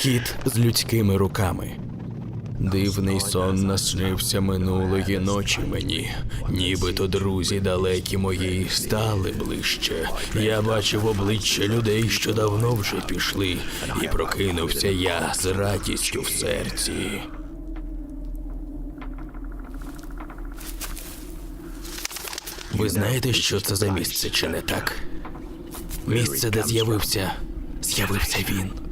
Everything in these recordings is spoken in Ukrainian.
Кіт з людськими руками. Дивний сон наснився минулої ночі мені. Нібито друзі далекі мої стали ближче. Я бачив обличчя людей, що давно вже пішли, і прокинувся я з радістю в серці. Ви знаєте, що це за місце, чи не так? Місце, де з'явився. з'явився він.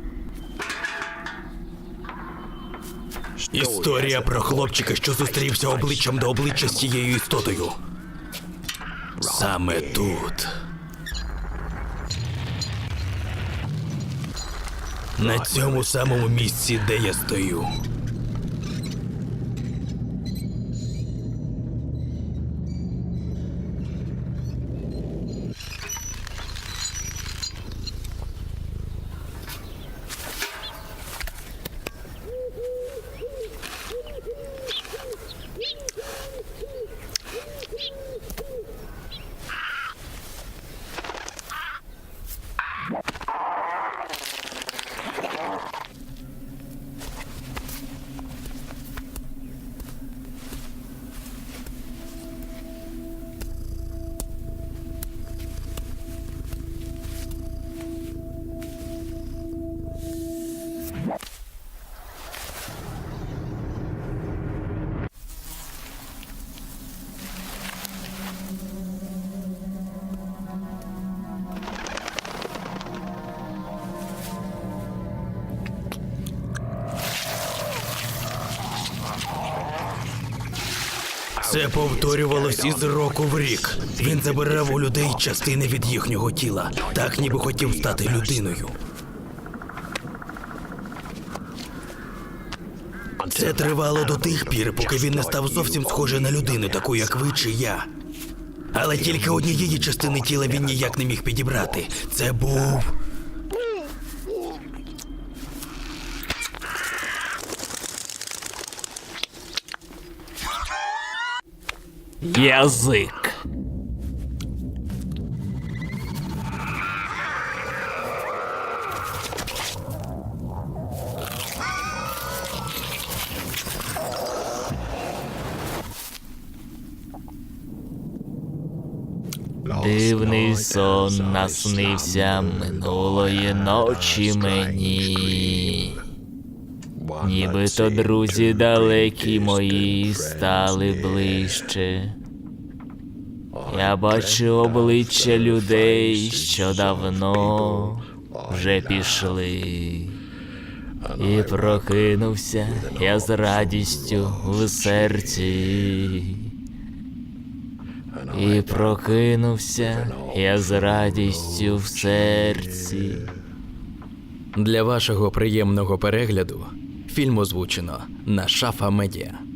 Історія про хлопчика, що зустрівся обличчям до обличчя з цією істотою. Саме тут. На цьому самому місці, де я стою. Це повторювалось із року в рік. Він забирав у людей частини від їхнього тіла, так ніби хотів стати людиною. Це тривало до тих пір, поки він не став зовсім схожий на людину, таку як ви чи я. Але тільки однієї частини тіла він ніяк не міг підібрати. Це був. Язик. Дивний сон наснився минулої ночі мені. Нібито друзі далекі мої стали ближче. Я бачу обличчя людей, що давно вже пішли. І прокинувся я з радістю в серці. І прокинувся я з радістю в серці. Для вашого приємного перегляду фільм озвучено на Шафа Медіа.